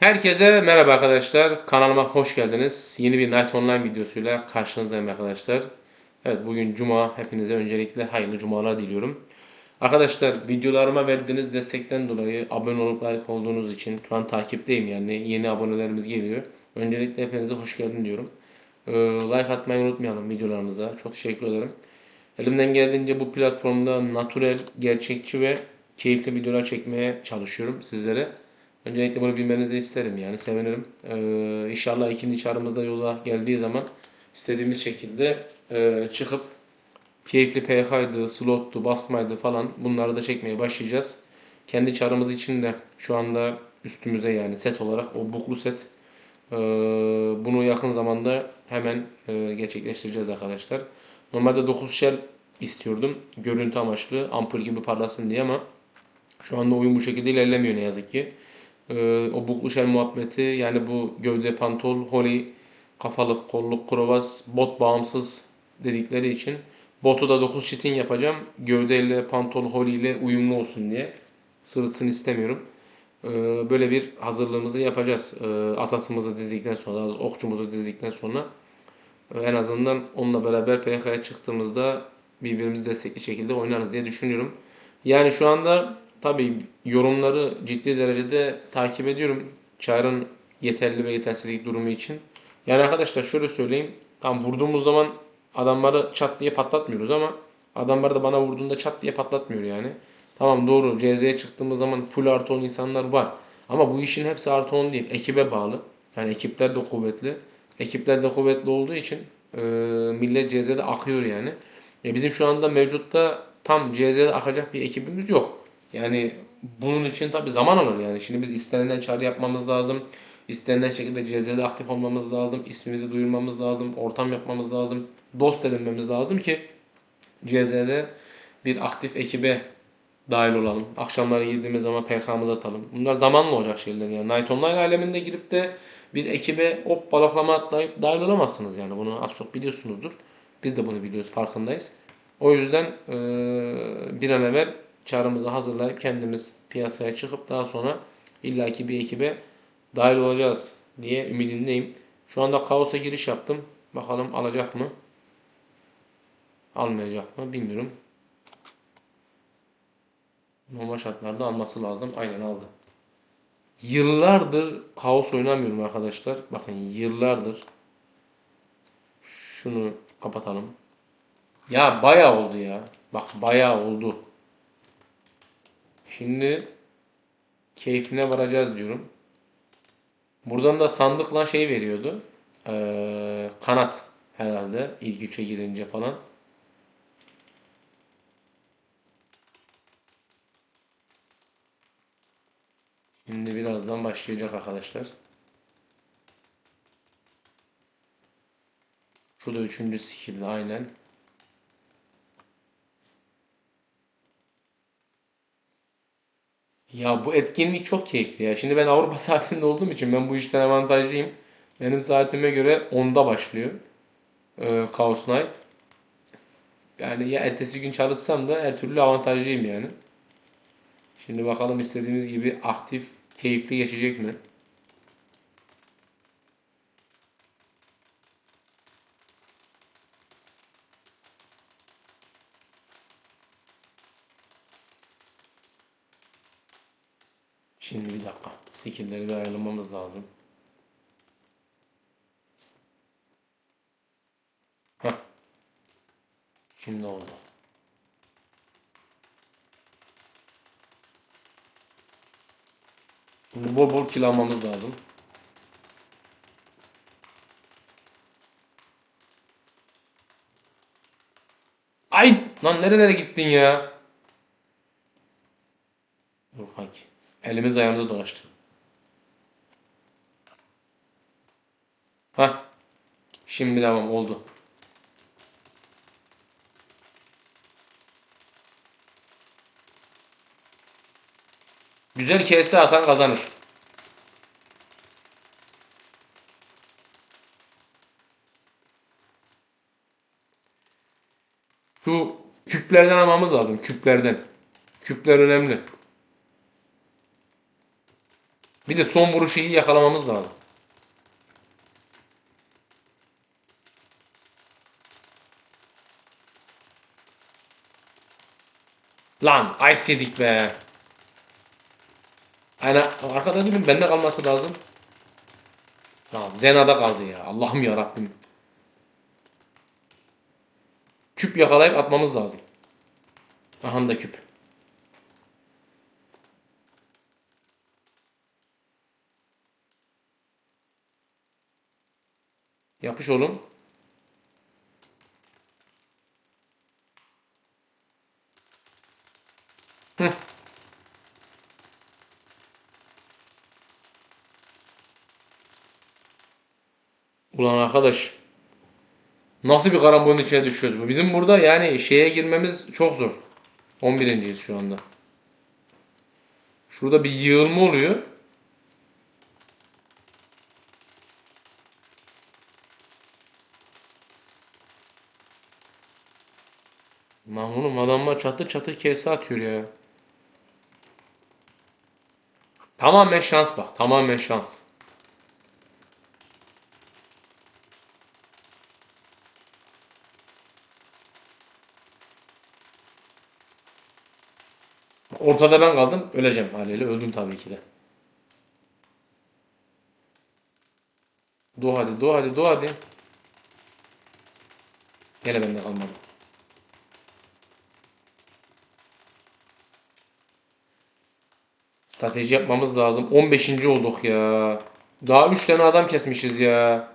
Herkese merhaba arkadaşlar. Kanalıma hoş geldiniz. Yeni bir Night Online videosuyla karşınızdayım arkadaşlar. Evet bugün Cuma. Hepinize öncelikle hayırlı Cumalar diliyorum. Arkadaşlar videolarıma verdiğiniz destekten dolayı abone olup like olduğunuz için şu an takipteyim yani yeni abonelerimiz geliyor. Öncelikle hepinize hoş geldin diyorum. Ee, like atmayı unutmayalım videolarımıza. Çok teşekkür ederim. Elimden geldiğince bu platformda natürel, gerçekçi ve keyifli videolar çekmeye çalışıyorum sizlere. Öncelikle bunu bilmenizi isterim yani sevinirim. Ee, inşallah ikinci çağrımızda yola geldiği zaman istediğimiz şekilde e, çıkıp keyifli PK'ydı, slottu, basmaydı falan bunları da çekmeye başlayacağız. Kendi çağrımız için de şu anda üstümüze yani set olarak o buklu set ee, bunu yakın zamanda hemen e, gerçekleştireceğiz arkadaşlar. Normalde 9 shell istiyordum. Görüntü amaçlı ampul gibi parlasın diye ama şu anda oyun bu şekilde ilerlemiyor ne yazık ki. Ee, o buklu shell muhabbeti yani bu gövde pantol, holy, kafalık, kolluk, krovaz, bot bağımsız dedikleri için botu da 9 çitin yapacağım. Gövdeyle, pantol, holy ile uyumlu olsun diye. Sırıtsın istemiyorum. Ee, böyle bir hazırlığımızı yapacağız. Ee, asasımızı dizdikten sonra, okçumuzu dizdikten sonra e, en azından onunla beraber PK'ya çıktığımızda birbirimizi destekli şekilde oynarız diye düşünüyorum. Yani şu anda tabii yorumları ciddi derecede takip ediyorum. Çağrı'nın yeterli ve yetersizlik durumu için. Yani arkadaşlar şöyle söyleyeyim. Tam vurduğumuz zaman adamları çat diye patlatmıyoruz ama adamlar da bana vurduğunda çat diye patlatmıyor yani. Tamam doğru CZ'ye çıktığımız zaman full artı 10 insanlar var. Ama bu işin hepsi artı 10 değil. Ekibe bağlı. Yani ekipler de kuvvetli. Ekipler de kuvvetli olduğu için e, millet CZ'de akıyor yani. E, bizim şu anda mevcutta tam CZ'de akacak bir ekibimiz yok. Yani bunun için tabii zaman alır yani. Şimdi biz istenilen çağrı yapmamız lazım. İstenilen şekilde CZ'de aktif olmamız lazım. ismimizi duyurmamız lazım. Ortam yapmamız lazım. Dost edinmemiz lazım ki CZ'de bir aktif ekibe dahil olalım. Akşamları girdiğimiz zaman PK'mızı atalım. Bunlar zamanla olacak şeyler yani. Night Online aleminde girip de bir ekibe hop balaklama atlayıp dahil olamazsınız yani. Bunu az çok biliyorsunuzdur. Biz de bunu biliyoruz, farkındayız. O yüzden bir an evvel çağrımızı hazırlayıp kendimiz piyasaya çıkıp daha sonra illaki bir ekibe dahil olacağız diye ümidindeyim. Şu anda kaosa giriş yaptım. Bakalım alacak mı? Almayacak mı? Bilmiyorum. Normal şartlarda alması lazım. Aynen aldı. Yıllardır kaos oynamıyorum arkadaşlar. Bakın yıllardır. Şunu kapatalım. Ya bayağı oldu ya. Bak bayağı oldu. Şimdi keyfine varacağız diyorum. Buradan da sandıkla şey veriyordu. Ee, kanat herhalde ilk üçe girince falan. Şimdi birazdan başlayacak arkadaşlar. Şurada üçüncü skill aynen. Ya bu etkinlik çok keyifli ya. Şimdi ben Avrupa saatinde olduğum için ben bu işten avantajlıyım. Benim saatime göre 10'da başlıyor. Ee, Chaos Night. Yani ya ertesi gün çalışsam da her türlü avantajlıyım yani. Şimdi bakalım istediğimiz gibi aktif, keyifli geçecek mi? Şimdi bir dakika. Skill'leri bir ayarlamamız lazım. Heh. Şimdi oldu. Şimdi bol bol kill almamız lazım. Ay! Lan nerelere gittin ya? Dur kanki. Elimiz ayağımıza dolaştı. Hah. Şimdi devam oldu. Güzel KS atan kazanır. Şu küplerden almamız lazım. Küplerden. Küpler önemli. Bir de son vuruşu iyi yakalamamız lazım. Lan ice yedik be. Aynen arkada gibi bende kalması lazım. Lan Zena'da kaldı ya. Allah'ım ya Rabbim. Küp yakalayıp atmamız lazım. Aha da küp. Yapış oğlum. Heh. Ulan arkadaş. Nasıl bir karambolün içine düşüyoruz bu? Bizim burada yani şeye girmemiz çok zor. 11.yiz şu anda. Şurada bir yığılma oluyor. Lan oğlum adamlar çatır çatır kese atıyor ya. Tamamen şans bak. Tamamen şans. Ortada ben kaldım. Öleceğim haliyle. Öldüm tabii ki de. Do hadi, do hadi, do hadi. Gene bende kalmadı. Strateji yapmamız lazım. 15. olduk ya. Daha 3 tane adam kesmişiz ya.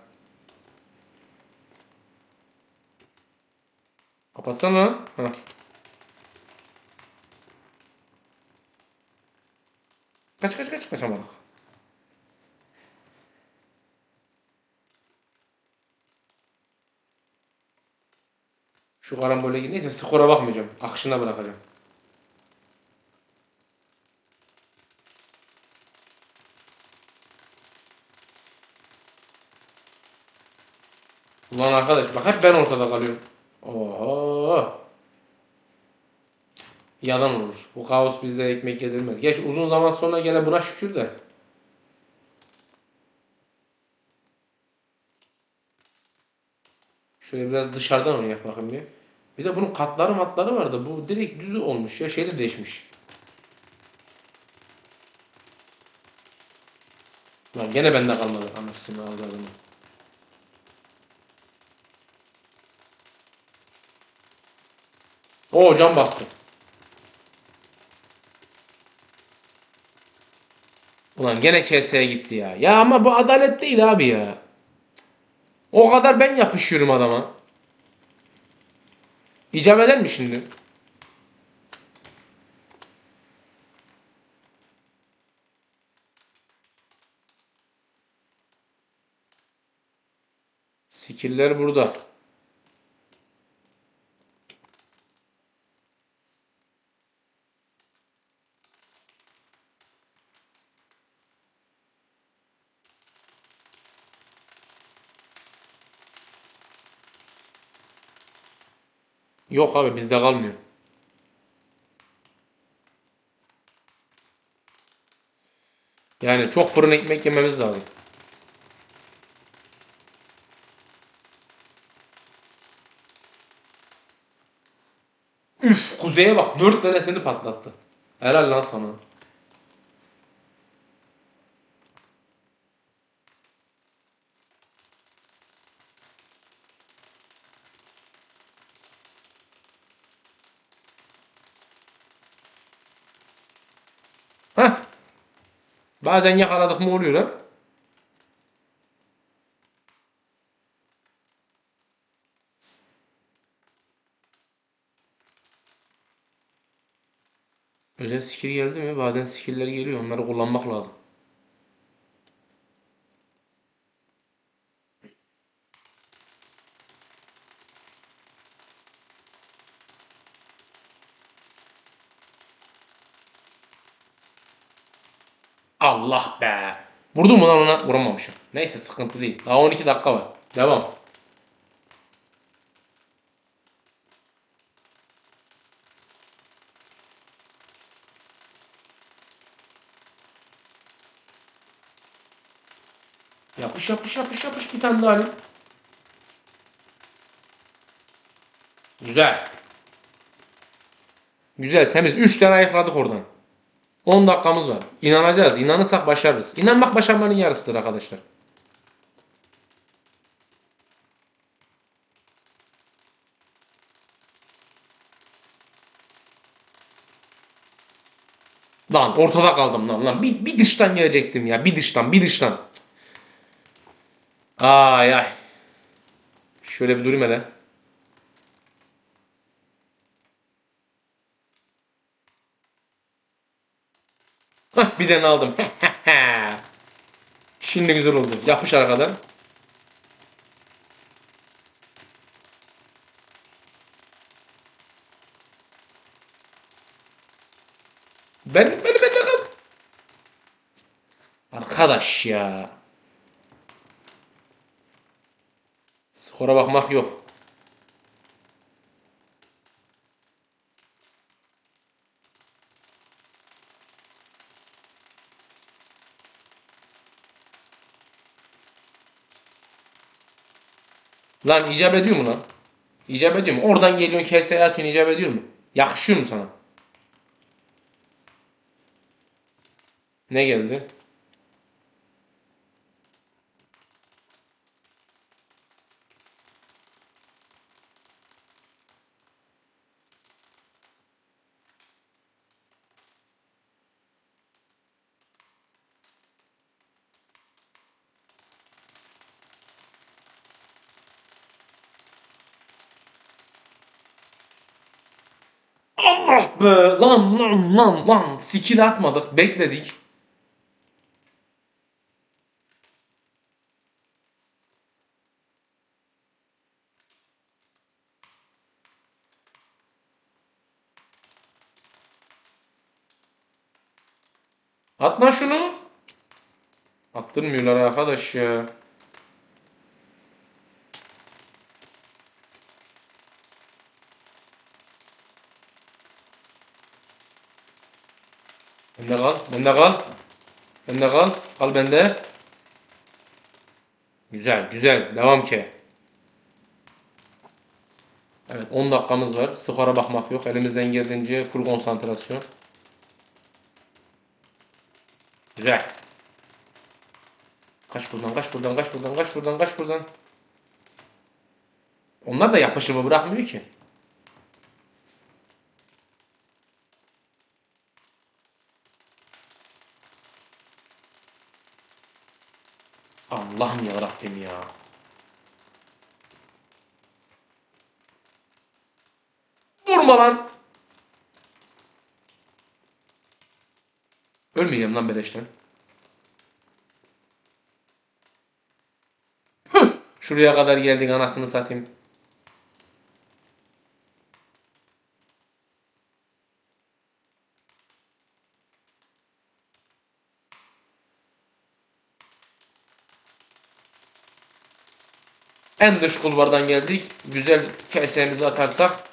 Kapatsana. Heh. Kaç kaç kaç kaçamadık. Şu karambole gir. Neyse skora bakmayacağım. Akışına bırakacağım. Ulan arkadaş bak hep ben ortada kalıyorum. Cık, Yalan olur. Bu kaos bizde ekmek yedirmez. Geç uzun zaman sonra gene buna şükür de. Şöyle biraz dışarıdan oynayalım bakayım bir. Bir de bunun katları matları vardı. Bu direkt düzü olmuş ya. Şey de değişmiş. Lan gene bende kalmadı. Anasını avradını. Oo can bastı. Ulan gene KS'ye gitti ya. Ya ama bu adalet değil abi ya. O kadar ben yapışıyorum adama. İcap eder mi şimdi? Skiller burada. Yok abi bizde kalmıyor. Yani çok fırın ekmek yememiz lazım. Üf kuzeye bak dört tanesini patlattı. Helal lan sana. Heh. Bazen yakaladık mı oluyor ha? Özel skill geldi mi? Bazen skill'ler geliyor. Onları kullanmak lazım. Allah be. Vurdum mu lan ona? Vuramamışım. Neyse sıkıntı değil. Daha 12 dakika var. Devam. Yapış yapış yapış yapış bir tane daha. Güzel. Güzel temiz. 3 tane ayıkladık oradan. 10 dakikamız var. İnanacağız. İnanırsak başarırız. İnanmak başarmanın yarısıdır arkadaşlar. Lan ortada kaldım lan lan. Bir, bir dıştan gelecektim ya. Bir dıştan bir dıştan. Ay ay. Şöyle bir durayım hele. Hah bir tane aldım. Şimdi güzel oldu. Yapış arkadan. Ben benim bende kal. Arkadaş ya. Skora bakmak yok. Lan icap ediyor mu lan? İcap ediyor mu? Oradan geliyorsun keseye atıyorsun icap ediyor mu? Yakışıyor mu sana? Ne geldi? Allah be lan lan lan lan skill atmadık bekledik. Atma şunu. Attırmıyorlar arkadaş ya. Bende kal. Bende kal. Bende kal. Kal bende. Güzel güzel. Devam ki. Evet 10 dakikamız var. Skora bakmak yok. Elimizden geldiğince full konsantrasyon. Güzel. Kaç buradan, kaç buradan, kaç buradan, kaç buradan, kaç buradan. Onlar da yapışımı bırakmıyor ki. Allah'ım ya Rabbim ya. Vurma lan. Ölmeyeceğim lan beleşten. Şuraya kadar geldin anasını satayım. En dış kulvardan geldik. Güzel kesemizi atarsak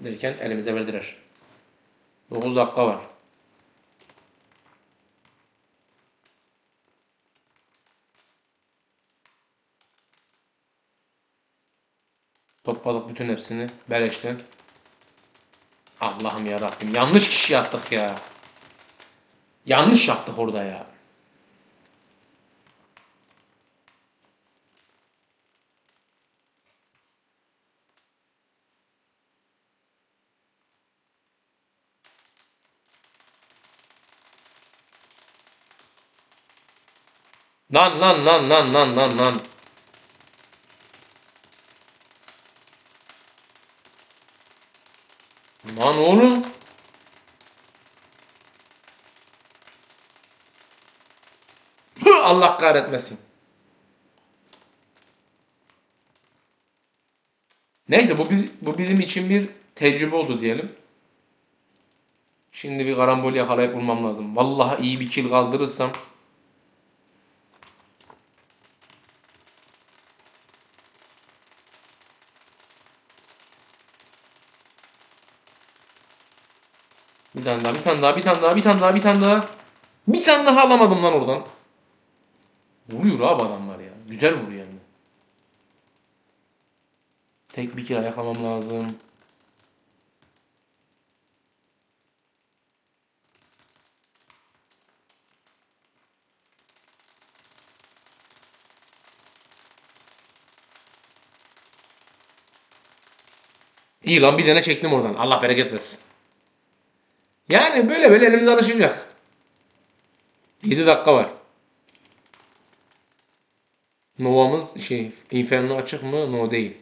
derken elimize verdiler. 9 dakika var. Topladık bütün hepsini beleşten. Allah'ım ya Rabbim yanlış kişi yaptık ya. Yanlış yaptık orada ya. Lan lan lan lan lan lan lan. Lan oğlum. Allah kahretmesin. Neyse bu, bu bizim için bir tecrübe oldu diyelim. Şimdi bir karambol yakalayıp bulmam lazım. Vallahi iyi bir kill kaldırırsam Bir tane daha, bir tane daha, bir tane daha, bir tane daha, bir tane daha. Bir tane daha alamadım lan oradan. Vuruyor abi adamlar ya. Güzel vuruyor yani. Tek bir kere ayaklamam lazım. İyi lan bir tane çektim oradan. Allah bereket versin. Yani böyle böyle elimiz alışacak. 7 dakika var. Nova'mız şey Inferno açık mı? No değil.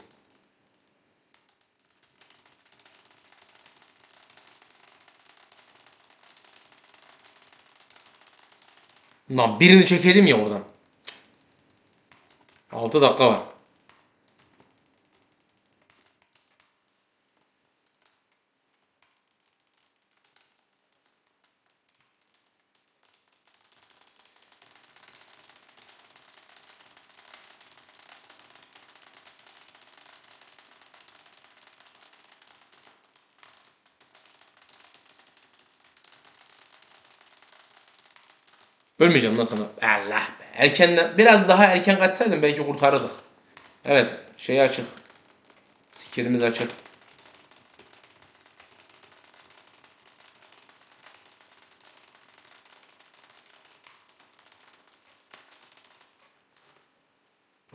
Lan birini çekelim ya oradan. 6 dakika var. Ölmeyeceğim lan sana. Allah be. Erkenden, biraz daha erken kaçsaydım belki kurtarırdık. Evet. Şey açık. Sikirimiz açık.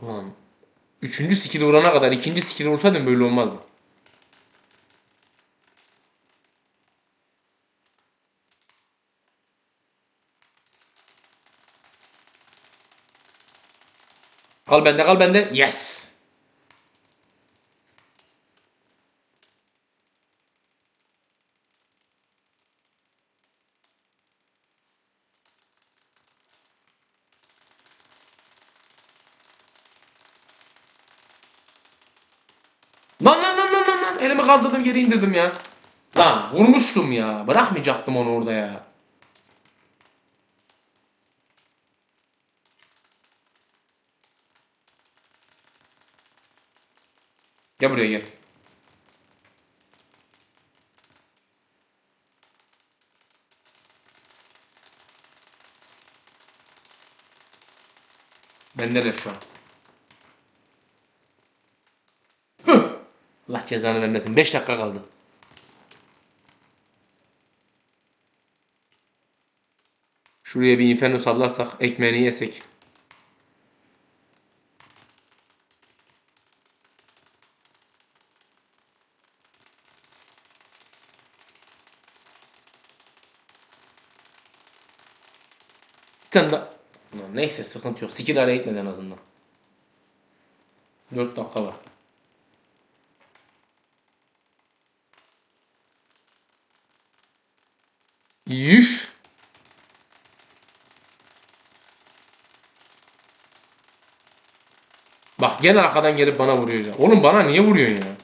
Ulan. Üçüncü skill vurana kadar ikinci skill vursaydım böyle olmazdı. Kal bende kal bende. Yes. Lan lan lan lan lan. Elimi kaldırdım geri indirdim ya. Lan vurmuştum ya. Bırakmayacaktım onu orada ya. Gel buraya gel. Bendeler şu an. Hıh. Allah cezanı vermesin. 5 dakika kaldı. Şuraya bir inferno sallarsak ekmeğini yesek. Ulan Neyse sıkıntı yok. Skill araya gitmedi en azından. 4 dakika var. Yüş. Bak gene arkadan gelip bana vuruyor ya. Oğlum bana niye vuruyorsun ya?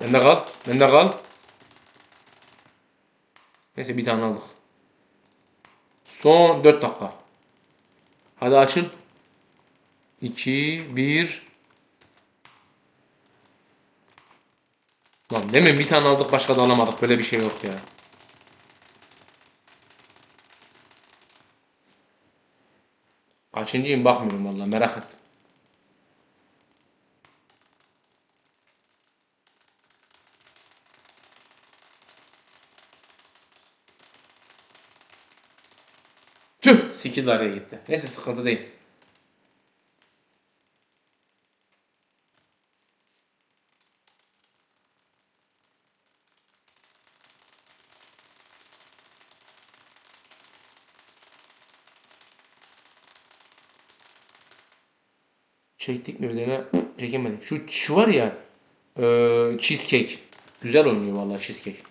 Bende kal. Bende kal. Neyse bir tane aldık. Son 4 dakika. Hadi açıl. 2, 1. Lan demin bir tane aldık başka da alamadık. Böyle bir şey yok ya. Kaçıncıyım bakmıyorum valla merak ettim. Tüh! Skill araya gitti. Neyse sıkıntı değil. Çektik mi bir tane? Çekemedik. Şu, şu var ya eee, cheesecake. Güzel oynuyor vallahi cheesecake.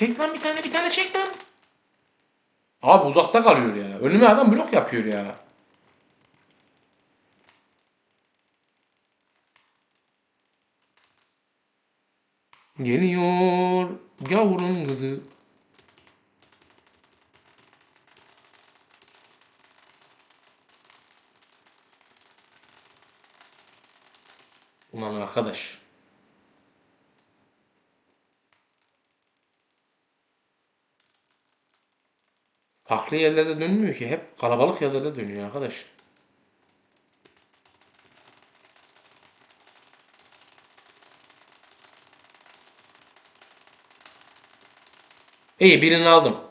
Çek lan bir tane bir tane çek lan. Abi uzakta kalıyor ya. Önüme adam blok yapıyor ya. Geliyor gavurun kızı. Ulan arkadaş. Farklı yerlerde dönmüyor ki. Hep kalabalık yerlerde dönüyor arkadaş. İyi birini aldım.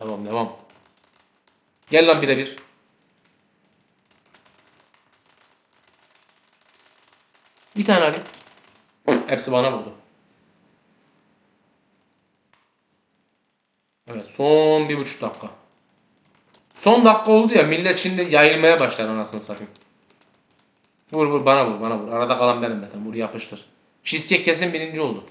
Tamam devam. Gel lan birebir. Bir tane alayım. Hepsi bana vurdu. Evet son bir buçuk dakika. Son dakika oldu ya millet şimdi yayılmaya başlar anasını satayım. Vur vur bana vur bana vur. Arada kalan benim zaten. Vur yapıştır. Cheesecake kesin birinci oldu.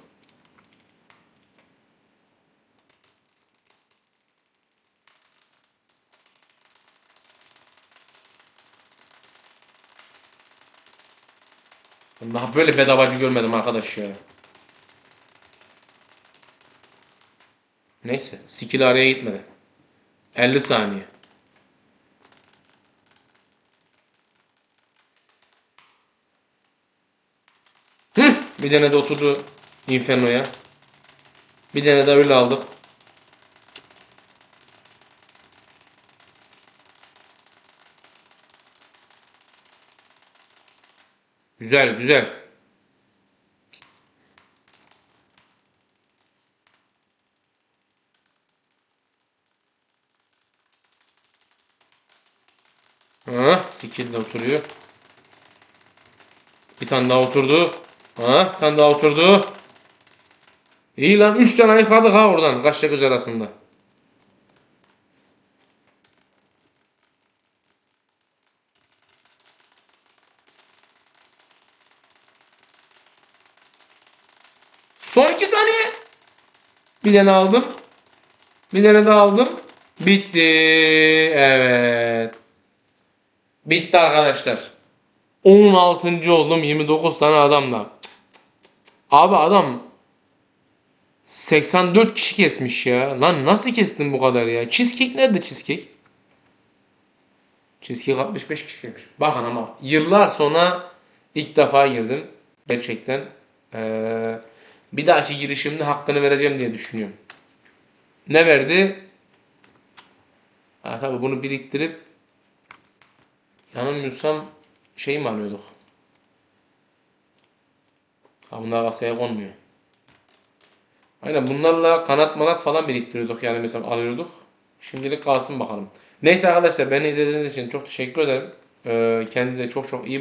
Daha böyle bedavacı görmedim arkadaş ya. Neyse. Skill araya gitmedi. 50 saniye. Hı, bir tane de oturdu Inferno'ya. Bir tane de öyle aldık. Güzel güzel. Ha, skill oturuyor. Bir tane daha oturdu. Ha, bir tane daha oturdu. İyi lan 3 tane ayıkladık ha oradan kaçta göz arasında. Son 2 saniye. Bir tane aldım. Bir tane daha aldım. Bitti. Evet. Bitti arkadaşlar. 16. oldum 29 tane adamla. Abi adam 84 kişi kesmiş ya. Lan nasıl kestin bu kadar ya? Cheesecake nerede cheesecake? Cheesecake 65 kişi kesmiş. Bakın ama yıllar sonra ilk defa girdim. Gerçekten. Ee, bir dahaki girişimde hakkını vereceğim diye düşünüyorum. Ne verdi? Ha tabii bunu biriktirip yanılmıyorsam şey mi alıyorduk? Ha bunlar kasaya konmuyor. Aynen bunlarla kanat manat falan biriktiriyorduk yani mesela alıyorduk. Şimdilik kalsın bakalım. Neyse arkadaşlar beni izlediğiniz için çok teşekkür ederim. Ee, kendinize çok çok iyi bakın.